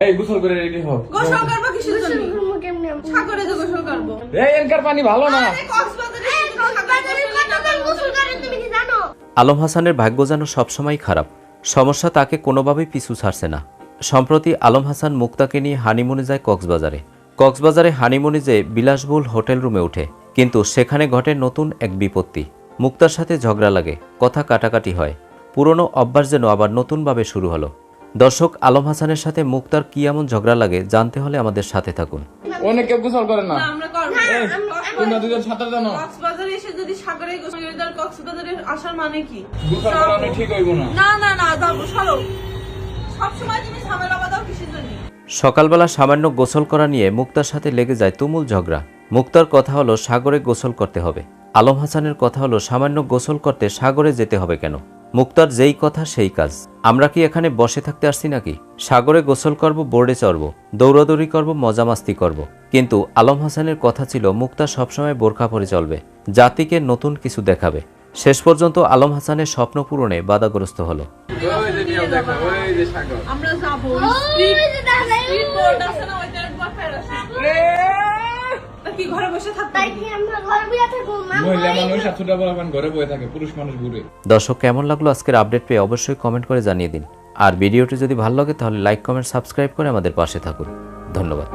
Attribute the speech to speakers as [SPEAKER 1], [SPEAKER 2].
[SPEAKER 1] এই গোসল করে রেডি হও।
[SPEAKER 2] গোসল করব
[SPEAKER 3] আমি?
[SPEAKER 2] সাগরে যে গোসল করব।
[SPEAKER 1] এই এনকার পানি ভালো না।
[SPEAKER 2] শুধু
[SPEAKER 3] কি?
[SPEAKER 4] আলম হাসানের ভাগ্য যেন সবসময় খারাপ। সমস্যা তাকে কোনোভাবেই পিছু ছাড়ছে না। সম্প্রতি আলম হাসান মুক্তাকে নিয়ে হানিমুনে যায় কক্সবাজারে। কক্সবাজারে হানিমুনে যেয়ে বিলাসবহুল হোটেল রুমে ওঠে। কিন্তু সেখানে ঘটে নতুন এক বিপত্তি। মুক্তার সাথে ঝগড়া লাগে কথা কাটাকাটি হয়। পুরনো অভ্যাস যেন আবার নতুনভাবে শুরু হলো। দর্শক আলম হাসানের সাথে মুক্তার কি এমন ঝগড়া লাগে জানতে হলে আমাদের সাথে থাকুন।
[SPEAKER 1] অনেক গোসল করে না।
[SPEAKER 2] না, আমরা করব
[SPEAKER 1] এই, তোমরা দুজন সাঁতার জানো?
[SPEAKER 2] কক্সবাজারে এসে যদি সাগরে গোসল করে তাহলে কক্সবাজারে আসার মানে কি?
[SPEAKER 1] গোসল করানো ঠিক হইব না।
[SPEAKER 2] না না না যাব সরো সবসময় তুমি ঝামেলা বাঁধাও কিসের জন্য?
[SPEAKER 4] সকালবেলা সামান্য গোসল করা নিয়ে মুক্তার সাথে লেগে যায় তুমুল ঝগড়া। মুক্তার কথা হলো সাগরে গোসল করতে হবে। আলম হাসানের কথা হলো সামান্য গোসল করতে সাগরে যেতে হবে কেন? মুক্তার যেই কথা সেই কাজ। আমরা কি এখানে বসে থাকতে আসছি নাকি? সাগরে গোসল করব বোর্ডে চড়ব দৌড়াদৌড়ি করব মজা মাস্তি করব। কিন্তু আলম হাসানের কথা ছিল মুক্তা সবসময় বোরখা পরে চলবে জাতিকে নতুন কিছু দেখাবে। শেষ পর্যন্ত আলম হাসানের স্বপ্ন পূরণে বাধাগ্রস্ত হলো।
[SPEAKER 1] ওই যে নিয়ম দেখো ওই যে সাগর।
[SPEAKER 2] আমরা যাব
[SPEAKER 3] ওই যে দাদা,
[SPEAKER 2] স্পিড বোর্ড আছে না ওইটার বসায় রাখছি তা কি ঘরে বসে থাকতে
[SPEAKER 3] তাই কি আমরা ঘরে বইয়া থাকব? মা
[SPEAKER 1] মহিলা
[SPEAKER 3] ঘরে
[SPEAKER 1] মানুষ আর ছোট বলবান ঘরে বয়ে থাকে পুরুষ মানুষ ঘুরে।
[SPEAKER 4] দর্শক কেমন লাগল আজকের আপডেট পেয়ে অবশ্যই কমেন্ট করে জানিয়ে দিন। আর ভিডিওটি যদি ভালো লাগে তাহলে লাইক কমেন্ট সাবস্ক্রাইব করে আমাদের পাশে থাকুন। ধন্যবাদ।